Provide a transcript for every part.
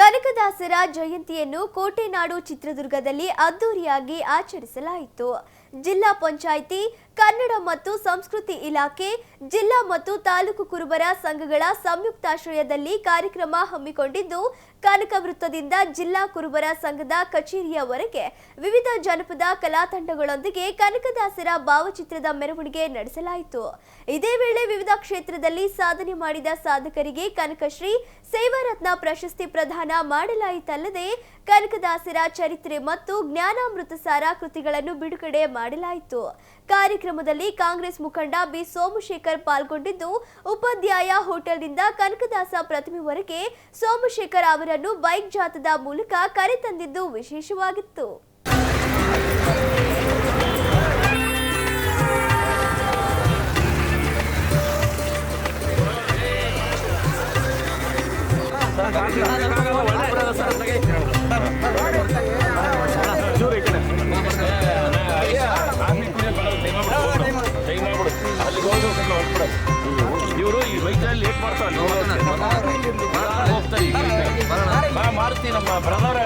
ಕನಕದಾಸರ ಜಯಂತಿಯನ್ನು ಕೋಟೆನಾಡು ಚಿತ್ರದುರ್ಗದಲ್ಲಿ ಅದ್ದೂರಿಯಾಗಿ ಆಚರಿಸಲಾಯಿತು. ಜಿಲ್ಲಾ ಪಂಚಾಯಿತಿ ಕನ್ನಡ ಮತ್ತು ಸಂಸ್ಕೃತಿ ಇಲಾಖೆ, ಜಿಲ್ಲಾ ಮತ್ತು ತಾಲೂಕು ಕುರುಬರ ಸಂಘಗಳ ಸಂಯುಕ್ತಾಶ್ರಯದಲ್ಲಿ ಕಾರ್ಯಕ್ರಮ ಹಮ್ಮಿಕೊಂಡಿದ್ದು, ಕನಕ ವೃತ್ತದಿಂದ ಜಿಲ್ಲಾ ಕುರುಬರ ಸಂಘದ ಕಚೇರಿಯವರೆಗೆ ವಿವಿಧ ಜನಪದ ಕಲಾ ತಂಡಗಳೊಂದಿಗೆ ಕನಕದಾಸರ ಭಾವಚಿತ್ರದ ಮೆರವಣಿಗೆ ನಡೆಸಲಾಯಿತು. ಇದೇ ವೇಳೆ ವಿವಿಧ ಕ್ಷೇತ್ರದಲ್ಲಿ ಸಾಧನೆ ಮಾಡಿದ ಸಾಧಕರಿಗೆ ಕನಕಶ್ರೀ ಸೇವಾರತ್ನ ಪ್ರಶಸ್ತಿ ಪ್ರದಾನ ಮಾಡಲಾಯಿತಲ್ಲದೆ, ಕನಕದಾಸರ ಚರಿತ್ರೆ ಮತ್ತು ಜ್ಞಾನಾಮೃತ ಸಾರ ಕೃತಿಗಳನ್ನು ಬಿಡುಗಡೆ ಮಾಡಲಾಯಿತು. ಕಾರ್ಯಕ್ರಮದಲ್ಲಿ ಕಾಂಗ್ರೆಸ್ ಮುಖಂಡ ಬಿ ಸೋಮಶೇಖರ್ ಪಾಲ್ಗೊಂಡಿದ್ದು, ಉಪಾಧ್ಯಾಯ ಹೋಟೆಲ್ನಿಂದ ಕನಕದಾಸ ಪ್ರತಿಮೆವರೆಗೆ ಸೋಮಶೇಖರ್ ಅವರನ್ನು ಬೈಕ್ ಜಾಥದ ಮೂಲಕ ಕರೆತಂದಿದ್ದು ವಿಶೇಷವಾಗಿತ್ತು. ಇವರು ಲೇಟ್ ಮಾಡ್ತಾರೆ ಹೋಗ್ತಾರೆ ಈಗ. ಬಾ ನಮ್ಮ ಬ್ರದರ್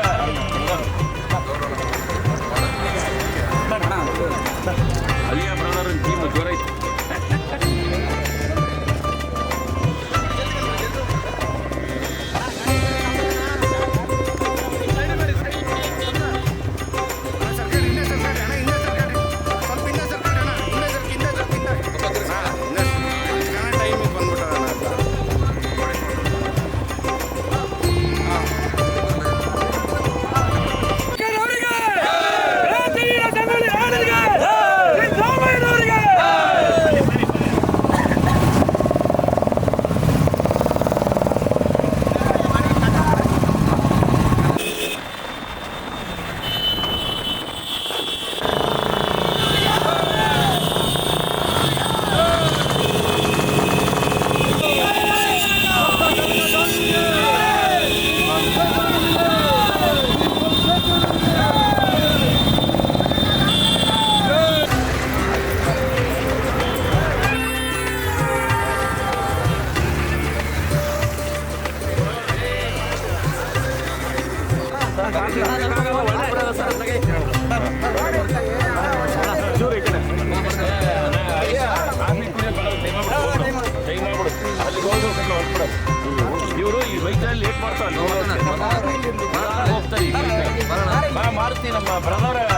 ಇವರು ಈ ವೈದ್ಯರಲ್ಲಿ ಲೇಟ್ ಮಾಡ್ತಾರೆ ಹೋಗ್ತಾರೆ ಮಾಡ್ತೀನಿ ನಮ್ಮ ಬ್ರದರ್